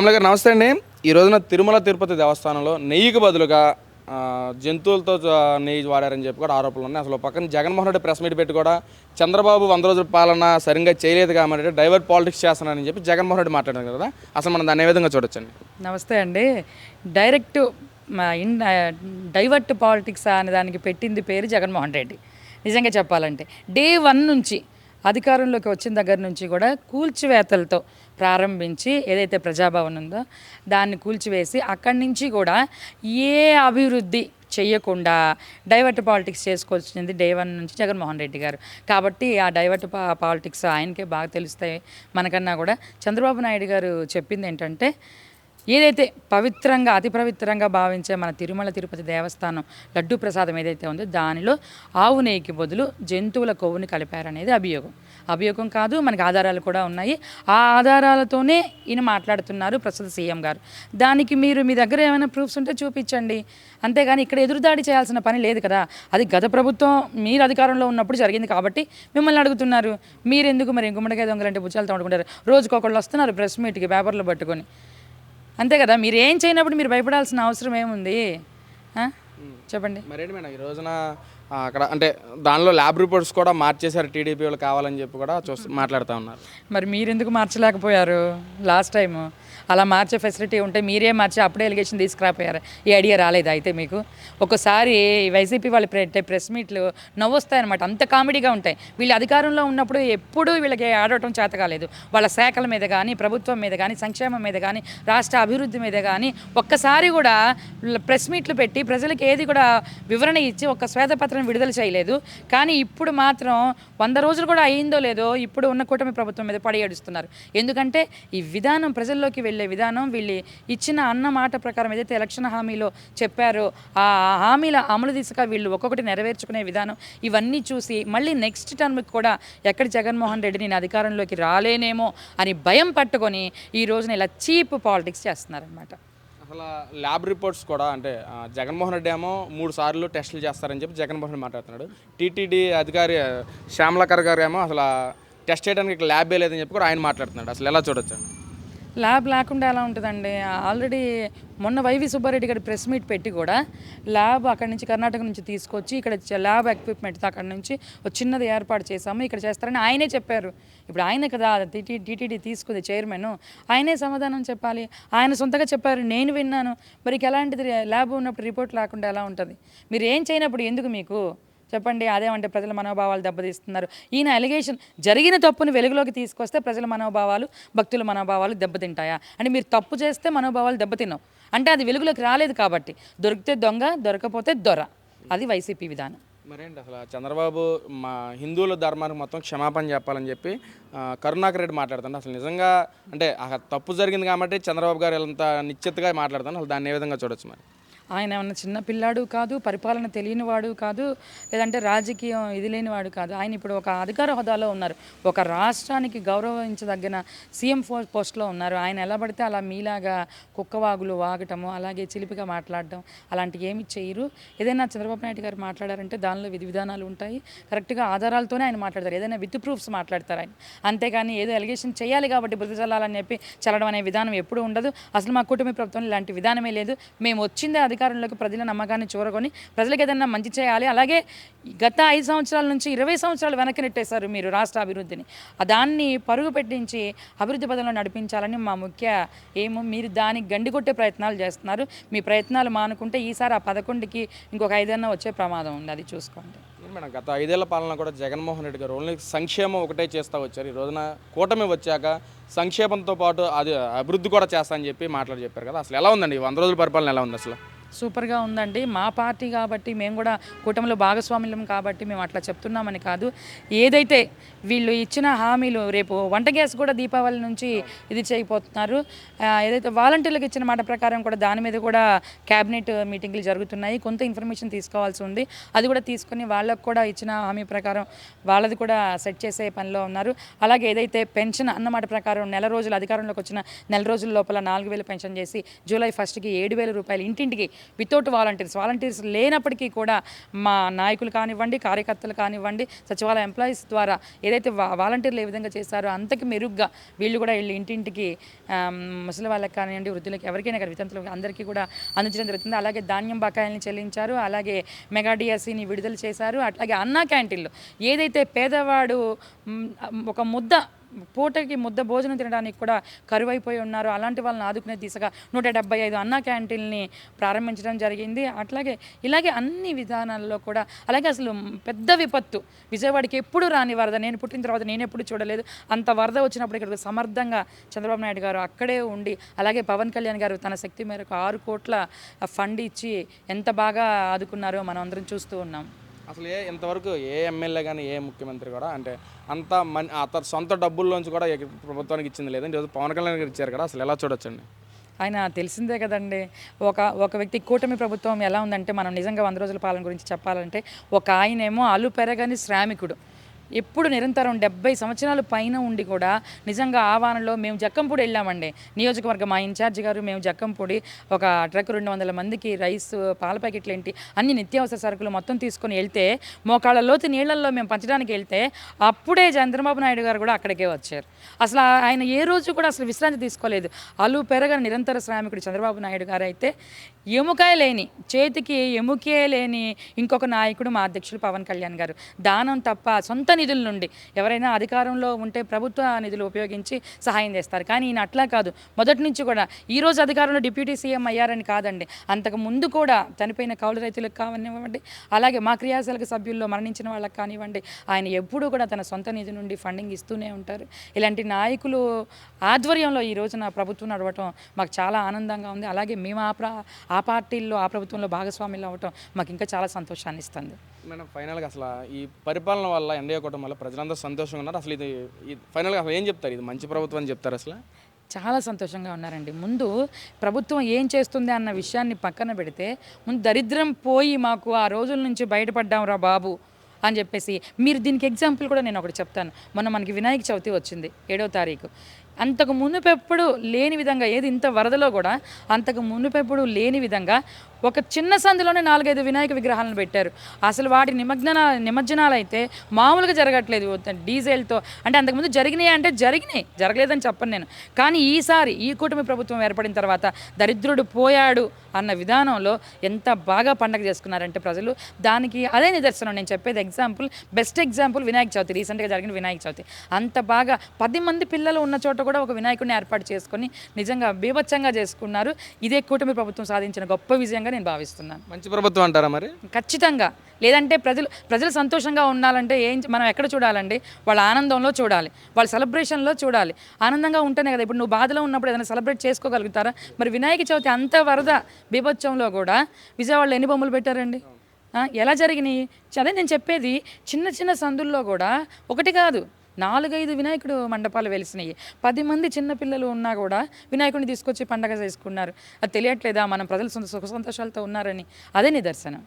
కమల గారు నమస్తే అండి. ఈ రోజున తిరుమల తిరుపతి దేవస్థానంలో నెయ్యికి బదులుగా జంతువులతో నెయ్యి వాడారని చెప్పి కూడా ఆరోపణలు ఉన్నాయి. అసలు పక్కన జగన్మోహన్ రెడ్డి ప్రెస్ మీట్ పెట్టి కూడా చంద్రబాబు వంద రోజుల పాలన సరిగ్గా చేయలేదు కాబట్టి డైవర్ట్ పాలిటిక్స్ చేస్తున్నారని చెప్పి జగన్మోహన్ రెడ్డి మాట్లాడారు కదా. అసలు మనం దాన్ని ఏ విధంగా చూడొచ్చండి? నమస్తే అండి. డైరెక్ట్ మా ఇన్ డైవర్ట్ పాలిటిక్స్ అనే దానికి పెట్టింది పేరు జగన్మోహన్ రెడ్డి. నిజంగా చెప్పాలంటే డే వన్ నుంచి అధికారంలోకి వచ్చిన దగ్గర నుంచి కూడా కూల్చివేతలతో ప్రారంభించి ఏదైతే ప్రజాభవన్ ఉందో దాన్ని కూల్చివేసి అక్కడి నుంచి కూడా ఏ అభివృద్ధి చేయకుండా డైవర్ట్ పాలిటిక్స్ చేసుకోవాల్సింది డే వన్ నుంచి జగన్మోహన్ రెడ్డి గారు. కాబట్టి ఆ డైవర్ట్ పా పాలిటిక్స్ ఆయనకే బాగా తెలుస్తాయి. మనకన్నా కూడా చంద్రబాబు నాయుడు గారు చెప్పింది ఏంటంటే ఏదైతే పవిత్రంగా అతి పవిత్రంగా భావించే మన తిరుమల తిరుపతి దేవస్థానం లడ్డు ప్రసాదం ఏదైతే ఉందో దానిలో ఆవు నెయ్యికి బదులు జంతువుల కొవ్వుని కలిపారనేది అభియోగం. అభియోగం కాదు మనకి ఆధారాలు కూడా ఉన్నాయి. ఆ ఆధారాలతోనే ఈయన మాట్లాడుతున్నారు ప్రస్తుత సీఎం గారు. దానికి మీరు మీ దగ్గర ఏమైనా ప్రూఫ్స్ ఉంటే చూపించండి. అంతేగాని ఇక్కడ ఎదురుదాడి చేయాల్సిన పని లేదు కదా. అది గత ప్రభుత్వం మీరు అధికారంలో ఉన్నప్పుడు జరిగింది కాబట్టి మిమ్మల్ని అడుగుతున్నారు. మీరు ఎందుకు మరి గుమ్మడికాయ దొంగలంటే భుజాలు తోడుకుంటారు? రోజుకొకళ్ళు వస్తున్నారు ప్రెస్ మీట్కి పేపర్లు పట్టుకొని. అంతే కదా మీరు ఏం చేయనప్పుడు మీరు భయపడాల్సిన అవసరం ఏముంది? చెప్పండి. మరేంటి మేడం ఈ రోజున అక్కడ అంటే దానిలో ల్యాబ్ రిపోర్ట్స్ కూడా మార్చేశారు టీడీపీ వాళ్ళు కావాలని చెప్పి కూడా చూస్తూ మాట్లాడుతూ ఉన్నారు. మరి మీరు ఎందుకు మార్చలేకపోయారు? Last time? అలా మార్చే ఫెసిలిటీ ఉంటే మీరే మార్చి అప్పుడే ఎలిగేషన్ తీసుకురాపోయారు. ఈ ఐడియా రాలేదు అయితే మీకు? ఒకసారి వైసీపీ వాళ్ళు పెట్టే ప్రెస్ మీట్లు నవ్వొస్తాయన్నమాట. అంత కామెడీగా ఉంటాయి. వీళ్ళు అధికారంలో ఉన్నప్పుడు ఎప్పుడూ వీళ్ళకి ఆడటం చేత కాలేదు. వాళ్ళ శాఖల మీద కానీ ప్రభుత్వం మీద కానీ సంక్షేమం మీద కానీ రాష్ట్ర అభివృద్ధి మీద కానీ ఒక్కసారి కూడా ప్రెస్ మీట్లు పెట్టి ప్రజలకు ఏది కూడా వివరణ ఇచ్చి ఒక శ్వేతపత్రం విడుదల చేయలేదు. కానీ ఇప్పుడు మాత్రం వంద రోజులు కూడా అయిందో లేదో ఇప్పుడు ఉన్న కూటమి ప్రభుత్వం మీద పడి ఏడుస్తున్నారు ఎందుకంటే ఈ విధానం ప్రజల్లోకి వెళ్ళి విధానం వీళ్ళు ఇచ్చిన అన్న మాట ప్రకారం ఏదైతే ఎలక్షన్ హామీలో చెప్పారో ఆ హామీల అమలు దిశగా వీళ్ళు ఒక్కొక్కటి నెరవేర్చుకునే విధానం ఇవన్నీ చూసి మళ్ళీ నెక్స్ట్ టర్మ్కి కూడా ఎక్కడ జగన్మోహన్ రెడ్డి నేను అధికారంలోకి రాలేనేమో అని భయం పట్టుకొని ఈ రోజున ఇలా చీప్ పాలిటిక్స్ చేస్తున్నారనమాట అసలు ల్యాబ్ రిపోర్ట్స్ కూడా అంటే జగన్మోహన్ రెడ్డి ఏమో మూడు సార్లు టెస్టులు చేస్తారని చెప్పి జగన్మోహన్ మాట్లాడుతున్నాడు. టీటీడీ అధికారి శ్యామలకర్ శ్యామలాకర్ గారు ఏమో అసలు టెస్ట్ చేయడానికి ల్యాబే లేదని చెప్పి కూడా ఆయన మాట్లాడుతున్నాడు. అసలు ఎలా చూడొచ్చండి? ల్యాబ్ లేకుండా ఎలా ఉంటుందండి? ఆల్రెడీ మొన్న వైవి సుబ్బారెడ్డి గారి ప్రెస్ మీట్ పెట్టి కూడా ల్యాబ్ అక్కడి నుంచి కర్ణాటక నుంచి తీసుకొచ్చి ఇక్కడ ల్యాబ్ ఎక్విప్మెంట్ అక్కడి నుంచి ఒక చిన్నది ఏర్పాటు చేశాము. ఇక్కడ చేస్తారని ఆయనే చెప్పారు. ఇప్పుడు ఆయన కదా టీటీడీ తీసుకుంది చైర్మన్. ఆయనే సమాధానం చెప్పాలి. ఆయన సొంతగా చెప్పారు. నేను విన్నాను. మరి ఎలాంటిది? ల్యాబ్ ఉన్నప్పుడు రిపోర్ట్ లేకుండా ఎలా ఉంటుంది? మీరు ఏం చేయనప్పుడు ఎందుకు మీకు? చెప్పండి అదేమంటే ప్రజల మనోభావాలు దెబ్బతీస్తున్నారు. ఈయన అలిగేషన్ జరిగిన తప్పుని వెలుగులోకి తీసుకొస్తే ప్రజల మనోభావాలు భక్తుల మనోభావాలు దెబ్బతింటాయా? అంటే మీరు తప్పు చేస్తే మనోభావాలు దెబ్బతిన్నావు అంటే అది వెలుగులోకి రాలేదు కాబట్టి. దొరికితే దొంగ దొరకపోతే దొర. అది వైసీపీ విధానం. మరేంటి అసలు? చంద్రబాబు మా హిందువుల ధర్మానికి మొత్తం క్షమాపణ చెప్పాలని చెప్పి కరుణాకర్ రెడ్డి మాట్లాడుతాను అసలు నిజంగా అంటే తప్పు జరిగింది కాబట్టి చంద్రబాబు గారు ఎంత నిశ్చితగా మాట్లాడుతాను అసలు దాన్ని ఏ విధంగా చూడొచ్చు మరి? ఆయన ఏమన్నా చిన్న పిల్లాడు కాదు పరిపాలన తెలియని వాడు కాదు లేదంటే రాజకీయం ఇది లేనివాడు కాదు. ఆయన ఇప్పుడు ఒక అధికార హోదాలో ఉన్నారు. ఒక రాష్ట్రానికి గౌరవించదగిన సీఎం ఫో పోస్ట్లో ఉన్నారు. ఆయన ఎలా పడితే అలా మీలాగా కుక్కవాగులు వాగటము అలాగే చిలిపిగా మాట్లాడడం అలాంటివి ఏమి చేయరు. ఏదైనా చంద్రబాబు నాయుడు గారు మాట్లాడారంటే దానిలో విధి విధానాలు ఉంటాయి. కరెక్ట్గా ఆధారాలతోనే ఆయన మాట్లాడతారు. ఏదైనా విత్ ప్రూఫ్స్ మాట్లాడతారు ఆయన. అంతేగాని ఏదో ఎలిగేషన్ చేయాలి కాబట్టి బుద్ధి చల్లాలని చెప్పి చల్లడం అనే విధానం ఎప్పుడూ ఉండదు. అసలు మా కుటుంబ ప్రభుత్వం ఇలాంటి విధానమే లేదు. మేము వచ్చిందే అధికారంలోకి ప్రజల నమ్మకాన్ని చూరగొని ప్రజలకు ఏదైనా మంచి చేయాలి. అలాగే గత ఐదు సంవత్సరాల నుంచి ఇరవై సంవత్సరాలు వెనక్కి నెట్టేశారు మీరు రాష్ట్ర అభివృద్ధిని. దాన్ని పరుగు పెట్టించి అభివృద్ధి పదంలో నడిపించాలని మా ముఖ్య ఏమో మీరు దానికి గండి కొట్టే ప్రయత్నాలు చేస్తున్నారు. మీ ప్రయత్నాలు మానుకుంటే ఈసారి ఆ పదకొండుకి ఇంకొక ఐదన్నా వచ్చే ప్రమాదం ఉంది. అది చూసుకోండి. మేడం గత ఐదేళ్ళ పాలన కూడా జగన్మోహన్ రెడ్డి గారు ఓన్లీ సంక్షేమం ఒకటే చేస్తూ వచ్చారు. ఈ రోజున కూటమి వచ్చాక సంక్షేమంతో పాటు అది అభివృద్ధి కూడా చేస్తా అని చెప్పి మాట్లాడి చెప్పారు కదా. అసలు ఎలా ఉందండి? వంద రోజుల పరిపాలన ఎలా ఉంది అసలు? సూపర్గా ఉందండి. మా పార్టీ కాబట్టి మేము కూడా కూటమిలో భాగస్వామ్యం కాబట్టి మేము అట్లా చెప్తున్నామని కాదు. ఏదైతే వీళ్ళు ఇచ్చిన హామీలు రేపు వంట గ్యాస్ కూడా దీపావళి నుంచి ఇది చేయబోతున్నారు. ఏదైతే వాలంటీర్లకు ఇచ్చిన మాట ప్రకారం కూడా దాని మీద కూడా క్యాబినెట్ మీటింగ్లు జరుగుతున్నాయి. కొంత ఇన్ఫర్మేషన్ తీసుకోవాల్సి ఉంది. అది కూడా తీసుకొని వాళ్ళకు కూడా ఇచ్చిన హామీ ప్రకారం వాళ్ళది కూడా సెట్ చేసే పనిలో ఉన్నారు. అలాగే ఏదైతే పెన్షన్ అన్నమాట ప్రకారం నెల రోజులు అధికారంలోకి వచ్చిన నెల రోజుల లోపల నాలుగు వేలు పెన్షన్ చేసి జూలై ఫస్ట్కి ఏడు వేల రూపాయలు ఇంటింటికి వితౌట్ వాలంటీర్స్. వాలంటీర్స్ లేనప్పటికీ కూడా మా నాయకులు కానివ్వండి కార్యకర్తలు కానివ్వండి సచివాలయ ఎంప్లాయీస్ ద్వారా ఏదైతే వాలంటీర్లు ఏ విధంగా చేశారో అంతకి మెరుగ్గా వీళ్ళు కూడా వీళ్ళు ఇంటింటికి ముసలి వాళ్ళకి కానివ్వండి వృద్ధులకి ఎవరికైనా కానీ వితంతులకు అందరికీ కూడా అందించడం జరుగుతుంది. అలాగే ధాన్యం బకాయిల్ని చెల్లించారు అలాగే మెగా డిఎస్సిని విడుదల చేశారు అట్లాగే అన్నా క్యాంటీన్లు. ఏదైతే పేదవాడు ఒక ముద్ద పూటకి ముద్ద భోజనం తినడానికి కూడా కరువైపోయి ఉన్నారు. అలాంటి వాళ్ళని ఆదుకునే దిశగా నూట డెబ్బై ఐదు అన్న క్యాంటీన్ని ప్రారంభించడం జరిగింది. అట్లాగే ఇలాగే అన్ని విధానాల్లో కూడా అలాగే అసలు పెద్ద విపత్తు. విజయవాడకి ఎప్పుడు రాని వరద. నేను పుట్టిన తర్వాత నేను ఎప్పుడు చూడలేదు. అంత వరద వచ్చినప్పుడు ఇక్కడ సమర్థంగా చంద్రబాబు నాయుడు గారు అక్కడే ఉండి అలాగే పవన్ కళ్యాణ్ గారు తన శక్తి మేరకు ఆరు కోట్ల ఫండ్ ఇచ్చి ఎంత బాగా ఆదుకున్నారో మనం అందరం చూస్తూ ఉన్నాం. అసలు ఏ ఇంతవరకు ఏ ఎమ్మెల్యే కానీ ఏ ముఖ్యమంత్రి కూడా అంటే అంత మన్ అతని సొంత డబ్బుల్లోంచి కూడా ప్రభుత్వానికి ఇచ్చింది లేదంటే ఈరోజు పవన్ కళ్యాణ్ గారు ఇచ్చారు కదా అసలు ఎలా చూడొచ్చండి? ఆయన తెలిసిందే కదండి. ఒక ఒక వ్యక్తి కూటమి ప్రభుత్వం ఎలా ఉందంటే మనం నిజంగా వంద రోజుల పాలన గురించి చెప్పాలంటే ఒక ఆయనేమో అలు పెరగని శ్రామికుడు. ఎప్పుడు నిరంతరం డెబ్బై సంవత్సరాలు పైన ఉండి కూడా నిజంగా ఆవానలో మేము జక్కంపూడి వెళ్ళామండి. నియోజకవర్గం మా ఇన్ఛార్జ్ గారు మేము జక్కంపూడి ఒక ట్రక్ రెండు వందల మందికి రైస్ పాల ప్యాకెట్లు ఏంటి అన్ని నిత్యావసర సరుకులు మొత్తం తీసుకొని వెళ్తే మోకాళ్ళ లోతు నీళ్ళల్లో మేము పంచడానికి వెళ్తే అప్పుడే చంద్రబాబు నాయుడు గారు కూడా అక్కడికే వచ్చారు. అసలు ఆయన ఏ రోజు కూడా అసలు విశ్రాంతి తీసుకోలేదు. అలు పెరగని నిరంతర శ్రామికుడు చంద్రబాబు నాయుడు గారు అయితే ఎముకే లేని చేతికి ఎముకే లేని ఇంకొక నాయకుడు మా అధ్యక్షులు పవన్ కళ్యాణ్ గారు. దానం తప్ప సొంత నిధుల నుండి ఎవరైనా అధికారంలో ఉంటే ప్రభుత్వ నిధులు ఉపయోగించి సహాయం చేస్తారు. కానీ ఈయన అట్లా కాదు. మొదటి నుంచి కూడా ఈ రోజు అధికారంలో డిప్యూటీ సీఎం అయ్యారని కాదండి. అంతకు ముందు కూడా చనిపోయిన కౌలు రైతులకు కానివ్వండి అలాగే మా క్రియాశీలక సభ్యుల్లో మరణించిన వాళ్ళకి కానివ్వండి ఆయన ఎప్పుడూ కూడా తన సొంత నిధి నుండి ఫండింగ్ ఇస్తూనే ఉంటారు. ఇలాంటి నాయకులు ఆధ్వర్యంలో ఈ రోజున ప్రభుత్వం నడవటం మాకు చాలా ఆనందంగా ఉంది. అలాగే మేము ఆ ప్రా ఆ పార్టీల్లో ఆ ప్రభుత్వంలో భాగస్వాములు అవ్వటం మాకు ఇంకా చాలా సంతోషాన్ని ఇస్తుంది. మేడం ఫైనల్గా అసలు ఈ పరిపాలన వల్ల ఎన్డీఏ కూటమి వల్ల ప్రజలందరూ సంతోషంగా ఉన్నారు. అసలు ఇది ఫైనల్గా అసలు ఏం చెప్తారు? ఇది మంచి ప్రభుత్వం అని చెప్తారు అసలు? చాలా సంతోషంగా ఉన్నారండి. ముందు ప్రభుత్వం ఏం చేస్తుంది అన్న విషయాన్ని పక్కన పెడితే ముందు దరిద్రం పోయి మాకు ఆ రోజుల నుంచి బయటపడ్డాం రా బాబు అని చెప్పేసి మీరు దీనికి ఎగ్జాంపుల్ కూడా నేను ఒకటి చెప్తాను. మొన్న మనకి వినాయక చవితి వచ్చింది ఏడో తారీఖు. అంతకు మునుపెప్పుడు లేని విధంగా ఏది ఇంత వరదలో కూడా అంతకు మునుపెప్పుడు లేని విధంగా ఒక చిన్న సందులోనే నాలుగైదు వినాయక విగ్రహాలను పెట్టారు. అసలు వాటి నిమజ్జన నిమజ్జనాలు అయితే మామూలుగా జరగట్లేదు. డీజిల్తో అంటే అంతకుముందు జరిగినాయి అంటే జరిగినాయి. జరగలేదని చెప్పను నేను. కానీ ఈసారి ఈ కూటమి ప్రభుత్వం ఏర్పడిన తర్వాత దరిద్రుడు పోయాడు అన్న విధానంలో ఎంత బాగా పండగ చేసుకున్నారంటే ప్రజలు. దానికి అదే నిదర్శనం. నేను చెప్పేది example best example Vinayaka Chavithi. రీసెంట్గా జరిగిన వినాయక చవితి. అంత బాగా పది మంది పిల్లలు ఉన్న చోట కూడా ఒక వినాయకుడిని ఏర్పాటు చేసుకొని నిజంగా బీభత్సంగా చేసుకున్నారు. ఇదే కూటమి ప్రభుత్వం సాధించిన గొప్ప విజయంగా నేను భావిస్తున్నాను. మంచి ప్రభుత్వం అంటారా మరి? ఖచ్చితంగా. లేదంటే ప్రజలు ప్రజలు సంతోషంగా ఉండాలంటే ఏం మనం ఎక్కడ చూడాలండి? వాళ్ళ ఆనందంలో చూడాలి. వాళ్ళ సెలబ్రేషన్లో చూడాలి. ఆనందంగా ఉంటేనే కదా ఇప్పుడు నువ్వు బాధలో ఉన్నప్పుడు ఏదైనా సెలబ్రేట్ చేసుకోగలుగుతారా? మరి వినాయక చవితి అంత వరద బీభత్సంలో కూడా విజయవాడలో ఎన్ని బొమ్మలు పెట్టారండి? ఎలా జరిగినాయి? అదే నేను చెప్పేది చిన్న చిన్న సందుల్లో కూడా ఒకటి కాదు. నాలుగైదు వినాయకుడు మండపాలు వెలిసినాయి. పది మంది చిన్నపిల్లలు ఉన్నా కూడా వినాయకుడిని తీసుకొచ్చి పండగ చేసుకున్నారు. అది తెలియట్లేదా? మనం ప్రజలు సుఖ సంతోషాలతో ఉన్నారని. అదే నిదర్శనం.